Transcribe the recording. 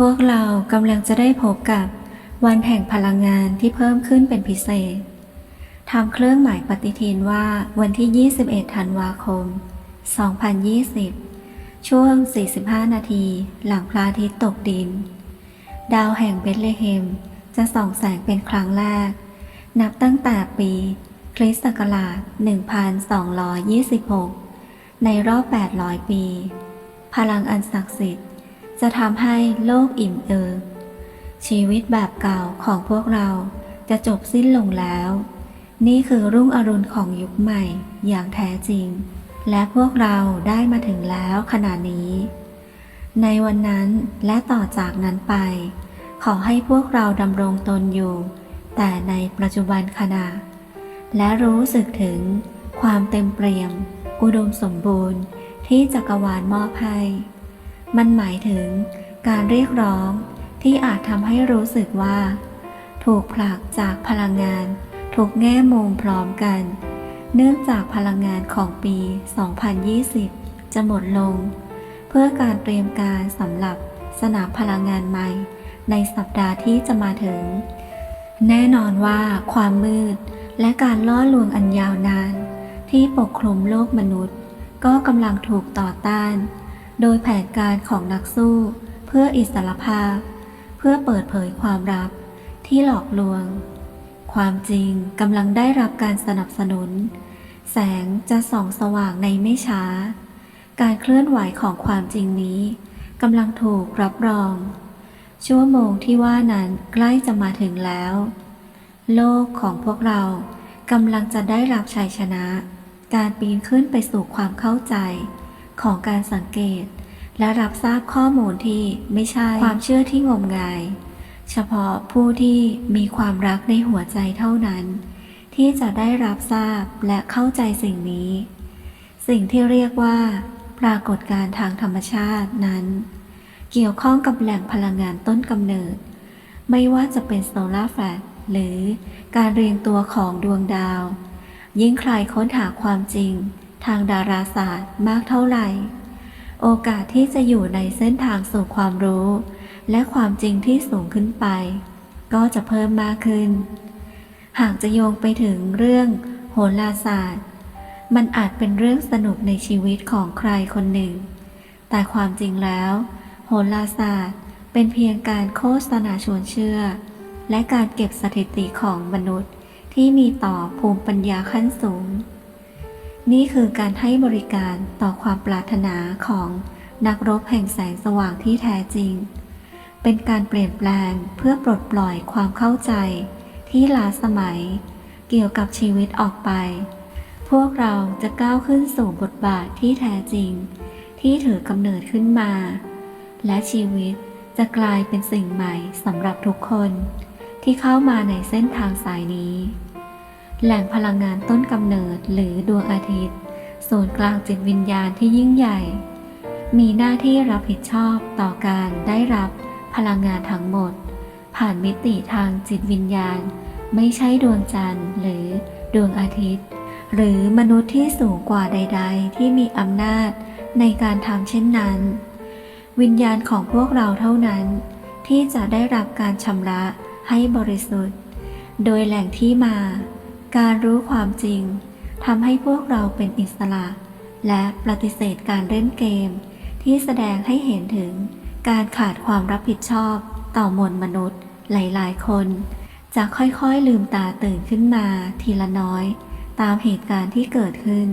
พวกเรากำลังจะได้พบกับวันแห่งพลังงานที่เพิ่มขึ้นเป็นพิเศษ ทำเครื่องหมายปฏิทินว่าวันที่ 21 ธันวาคม 2020 ช่วง 45 นาทีหลังพระอาทิตย์ตกดิน ดาวแห่งเบธเลเฮมจะส่องแสงเป็นครั้งแรก นับตั้งแต่ปีคริสต์ศักราช 1226 ในรอบ 800 ปี พลังอันศักดิ์สิทธิ์ จะทำให้โลกอิ่มเอิบชีวิตแบบเก่าของพวกเราจะจบสิ้นลงแล้ว นี่คือรุ่งอรุณของยุคใหม่อย่างแท้จริง และพวกเราได้มาถึงแล้วขณะนี้ ในวันนั้นและต่อจากนั้นไป ขอให้พวกเราดำรงตนอยู่ แต่ในปัจจุบันขณะ และรู้สึกถึงความเต็มเปี่ยม อุดมสมบูรณ์ที่จักรวาลมอบให้ มันหมายถึงการเรียกร้องที่อาจทำให้รู้สึกว่า ถูกผลักจากพลังงานทุกแง่มุมพร้อมกัน เนื่องจากพลังงานของปี 2020 จะหมดลง เพื่อการเตรียมการสำหรับสนามพลังงานใหม่ ในสัปดาห์ที่จะมาถึง แน่นอนว่าความมืดและการล่อลวงอันยาวนาน ที่ปกคลุมโลกมนุษย์ ก็กำลังถูกต่อต้าน โดยแผนการของนักสู้ เพื่ออิสรภาพ เพื่อเปิดเผยความลับที่หลอกลวง ความจริงกำลังได้รับการสนับสนุน แสงจะส่องสว่างในไม่ช้า การเคลื่อนไหวของความจริงนี้กำลังถูกรับรอง ชั่วโมงที่ว่านั้นใกล้จะมาถึงแล้ว โลกของพวกเรากำลังจะได้รับชัยชนะ การปีนขึ้นไปสู่ความเข้าใจ ของการสังเกต และรับทราบข้อมูลที่ไม่ใช่ความเชื่อที่งมงาย เฉพาะผู้ที่มีความรักในหัวใจเท่านั้น ที่จะได้รับทราบและเข้าใจสิ่งนี้ สิ่งที่เรียกว่า ปรากฏการณ์ทางธรรมชาตินั้น เกี่ยวข้องกับแหล่งพลังงานต้นกำเนิด ไม่ว่าจะเป็นโซลาร์แฟลชหรือการเรียงตัวของดวงดาว ยิ่งใครค้นหาความจริง ทางดาราศาสตร์มากเท่าไหร่ โอกาสที่จะอยู่ในเส้นทางสู่ความรู้ และความจริงที่สูงขึ้นไป ก็จะเพิ่มมากขึ้น หากจะโยงไปถึงเรื่องโหราศาสตร์ มันอาจเป็นเรื่องสนุกในชีวิตของใครคนหนึ่ง แต่ความจริงแล้ว โหราศาสตร์เป็นเพียงการโฆษณาชวนเชื่อ และการเก็บสถิติของมนุษย์ที่มีต่อภูมิปัญญาขั้นสูง นี่คือการให้บริการต่อความปรารถนาของนักรบแห่งแสงสว่างที่แท้จริง เป็นการเปลี่ยนแปลงเพื่อปลดปล่อยความเข้าใจที่ล้าสมัย เกี่ยวกับชีวิตออกไป พวกเราจะก้าวขึ้นสู่บทบาทที่แท้จริง ที่ถือกำเนิดขึ้นมา และชีวิตจะกลายเป็นสิ่งใหม่สำหรับทุกคน ที่เข้ามาในเส้นทางสายนี้ แหล่งพลังงานต้นกำเนิดหรือดวงอาทิตย์ ศูนย์กลางจิตวิญญาณที่ยิ่งใหญ่ มีหน้าที่รับผิดชอบต่อการได้รับพลังงานทั้งหมด ผ่านมิติทางจิตวิญญาณ ไม่ใช่ดวงจันทร์หรือดวงอาทิตย์ หรือมนุษย์ที่สูงกว่าใด ๆ ที่มีอำนาจในการทำเช่นนั้น วิญญาณของพวกเราเท่านั้น ที่จะได้รับการชำระให้บริสุทธิ์ โดยแหล่งที่มา การรู้ความจริงทำให้พวกเราเป็นอิสระ และปฏิเสธการเล่นเกม ที่แสดงให้เห็นถึงการขาดความรับผิดชอบต่อมวลมนุษย์หลายๆ คน จะค่อยๆลืมตาตื่นขึ้นมาทีละน้อย ตามเหตุการณ์ที่เกิดขึ้น